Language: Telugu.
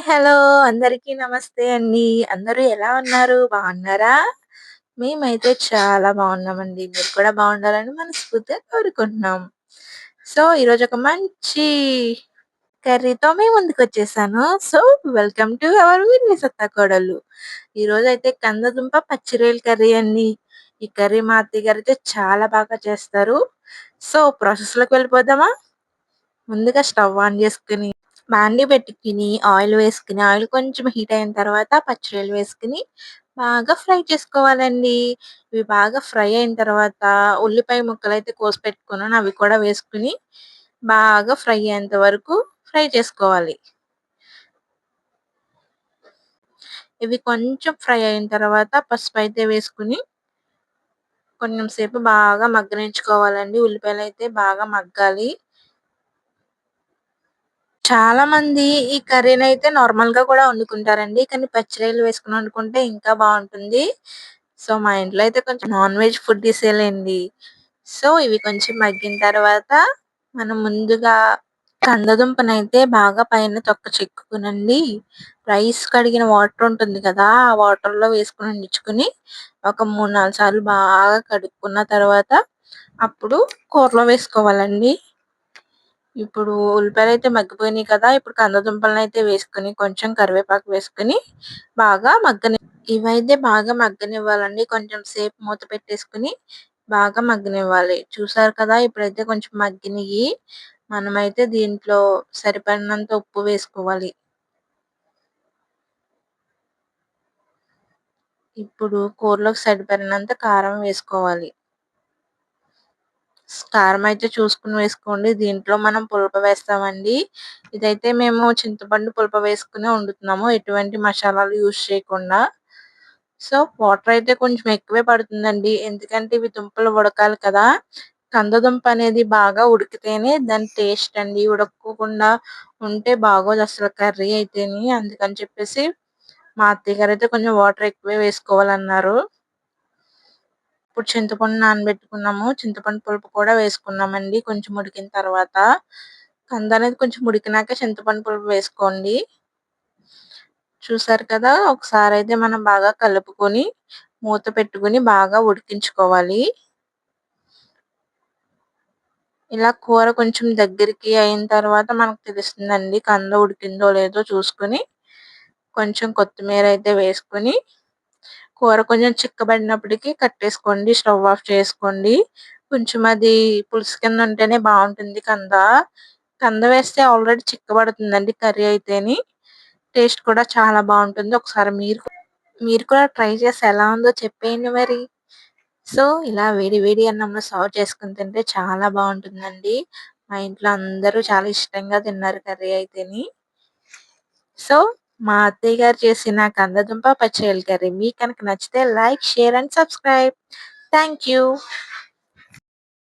హాయ్! హలో! అందరికీ నమస్తే అండి. అందరూ ఎలా ఉన్నారు? బాగున్నారా? మేమైతే చాలా బాగున్నామండి. మీరు కూడా బాగుండాలని మనస్ఫూర్తిగా కోరుకుంటున్నాం. సో, ఈరోజు ఒక మంచి కర్రీతో మీ ముందుకొచ్చేసాను. సో, వెల్కమ్ టు అవర్ విన్ని సత్తా ఈరోజు అయితే కందదుంప పచ్చి రొయ్యల కర్రీ అండి. ఈ కర్రీ మా అత్తయ్య అయితే చాలా బాగా చేస్తారు. సో, ప్రాసెస్‌లోకి వెళ్ళిపోదామా? ముందుగా స్టవ్ ఆన్ చేసుకొని బాండీ పెట్టుకుని ఆయిల్ వేసుకుని ఆయిల్ కొంచెం హీట్ అయిన తర్వాత పచ్చిరొయ్యలు వేసుకుని బాగా ఫ్రై చేసుకోవాలండి. ఇవి బాగా ఫ్రై అయిన తర్వాత ఉల్లిపాయ ముక్కలు అయితే కోసి పెట్టుకున్నాను. అవి కూడా వేసుకుని బాగా ఫ్రై అయ్యేంత వరకు ఫ్రై చేసుకోవాలి. ఇవి కొంచెం ఫ్రై అయిన తర్వాత పసుపు అయితే వేసుకుని కొంచెం సేపు బాగా మగ్గనించుకోవాలండి. ఉల్లిపాయలు అయితే బాగా మగ్గాలి. చాలా మంది ఈ కర్రీని అయితే నార్మల్గా కూడా వండుకుంటారండి. కానీ పచ్చిరొయ్యలు వేసుకుని వండుకుంటే ఇంకా బాగుంటుంది. సో మా ఇంట్లో అయితే కొంచెం నాన్ వెజ్ ఫుడ్ ఇసేలేండి సో ఇవి కొంచెం మగ్గిన తర్వాత మనం ముందుగా కందదుంపనైతే బాగా పైన తొక్క చెక్కుకునండి రైస్ కడిగిన వాటర్ ఉంటుంది కదా ఆ వాటర్లో వేసుకుని ఉండించుకుని ఒక మూడు నాలుగు సార్లు బాగా కడుక్కున్న తర్వాత అప్పుడు కూరలో వేసుకోవాలండి. ఇప్పుడు ఉల్లిపాయలు అయితే మగ్గిపోయినాయి కదా ఇప్పుడు కందదుంపలను అయితే వేసుకుని కొంచెం కరివేపాకు వేసుకుని బాగా మగ్గని ఇవైతే బాగా మగ్గనివ్వాలండి. కొంచెం సేపు మూత పెట్టేసుకుని బాగా మగ్గనివ్వాలి. చూసారు కదా ఇప్పుడైతే కొంచెం మగ్గినయి మనమైతే దీంట్లో సరిపడినంత ఉప్పు వేసుకోవాలి. ఇప్పుడు కూరలోకి సరిపడినంత కారం వేసుకోవాలి. కారం అయితే చూసుకుని వేసుకోండి. దీంట్లో మనం పులప వేస్తామండి. ఇదైతే మేము చింతపండు పులప వేసుకుని వండుతున్నాము. ఎటువంటి మసాలాలు యూజ్ చేయకుండా. సో వాటర్ అయితే కొంచెం ఎక్కువే పడుతుందండి. ఎందుకంటే ఇవి దుంపలు ఉడకాలి కదా. కందదుంప అనేది బాగా ఉడికితేనే దాని టేస్ట్ అండి. ఉడకకుండా ఉంటే బాగోదు అసలు కర్రీ అయితేని. అందుకని చెప్పేసి మా అత్తయ్య గారు అయితే కొంచెం వాటర్ ఎక్కువే వేసుకోవాలన్నారు. ఇప్పుడు చింతపండు నానబెట్టుకున్నాము. చింతపండు పులుపు కూడా వేసుకున్నామండి కొంచెం ఉడికిన తర్వాత. కంద అనేది కొంచెం ఉడికినాక చింతపండు పులుపు వేసుకోండి. చూసారు కదా ఒకసారి అయితే మనం బాగా కలుపుకొని మూత పెట్టుకుని బాగా ఉడికించుకోవాలి. ఇలా కూర కొంచెం దగ్గరికి అయిన తర్వాత మనకు తెలుస్తుందండి కంద ఉడికిందో లేదో చూసుకుని కొంచెం కొత్తిమీర అయితే వేసుకొని కూర కొంచెం చిక్కబడినప్పటికీ కట్టేసుకోండి స్టవ్ ఆఫ్ చేసుకోండి. కొంచెం అది పులుసు కింద ఉంటేనే బాగుంటుంది కంద. కంద వేస్తే ఆల్రెడీ చిక్కబడుతుందండి కర్రీ అయితేని. టేస్ట్ కూడా చాలా బాగుంటుంది. ఒకసారి మీరు మీరు కూడా ట్రై చేసి ఎలా ఉందో చెప్పేయండి మరి. సో ఇలా వేడి వేడి అన్నంలో సర్వ్ చేసుకుని తింటే చాలా బాగుంటుందండి. మా ఇంట్లో అందరూ చాలా ఇష్టంగా తిన్నారు కర్రీ అయితేని. సో మా అత్తయ్య గారు చేసిన కందదుంప పచ్చి కర్రీ. మీకు కనుక నచ్చితే like share and subscribe. Thank you.